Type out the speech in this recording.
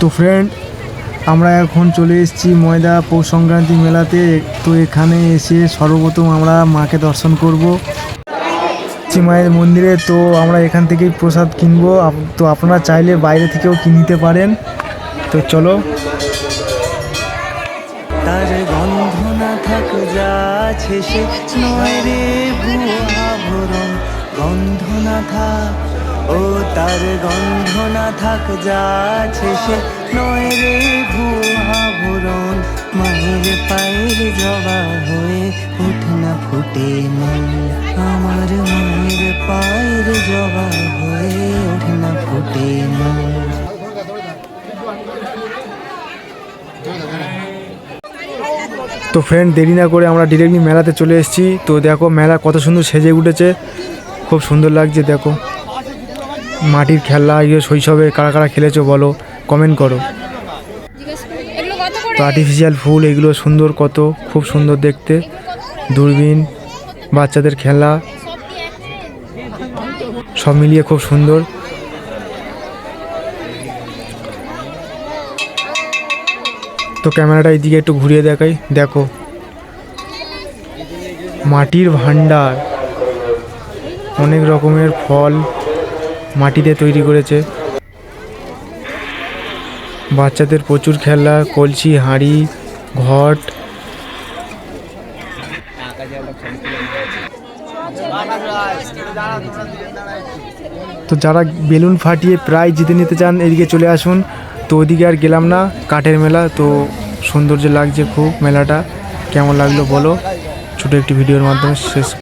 তো ফ্রেন্ড আমরা এখন চলে এসেছি ময়দা পৌষ সংক্রান্তি মেলাতে। তো এখানে এসে সর্বপ্রথম আমরা মাকে দর্শন করব। মায়ের মন্দিরে, তো আমরা এখান থেকেই প্রসাদ কিনবো। তো আপনারা চাইলে বাইরে থেকেও কিনতে পারেন। তো চলো। তার গন্ধ না থাক রে গন্ধ না থাক ও তার গন্ধ না থাক, যা আছে সে নয় ভুয়া ভরণ। মায়ের পায়ের জবা হয়ে উঠ না ফুটে মন। আমার মায়ের পায়ের জবা হয়ে উঠ না ফুটে মন। তো ফ্রেন্ড দেরি না করে আমরা ডিরেক্টলি মেলাতে চলে এসেছি। তো দেখো, মেলা কত সুন্দর সেজে উঠেছে। খুব সুন্দর লাগছে, দেখো। মাটির খেলা ইয়ে শৈশবে কারা কারা খেলেছো বলো কমেন্ট করো। তো আর্টিফিশিয়াল ফুল, এগুলো সুন্দর কত, খুব সুন্দর দেখতে। দূরবীন, বাচ্চাদের খেলা, সব মিলিয়ে খুব সুন্দর। তো ক্যামেরাটা এইদিকে একটু ঘুরিয়ে দেখাই, দেখো। মাটির ভান্ডার অনেক রকমের ফল মাটিতে তৈরি করেছে। বাচ্চাদের প্রচুর খেলনা, কলসি, হাঁড়ি, ঘট। তো যারা বেলুন ফাটিয়ে প্রায় জিতে নিতে চান, এদিকে চলে আসুন। তো ওদিকে আর গেলাম না, কাঠের মেলা। তো সৌন্দর্য লাগছে খুব মেলাটা। কেমন লাগল বলো। ছোটো একটি ভিডিওর মাধ্যমে শেষ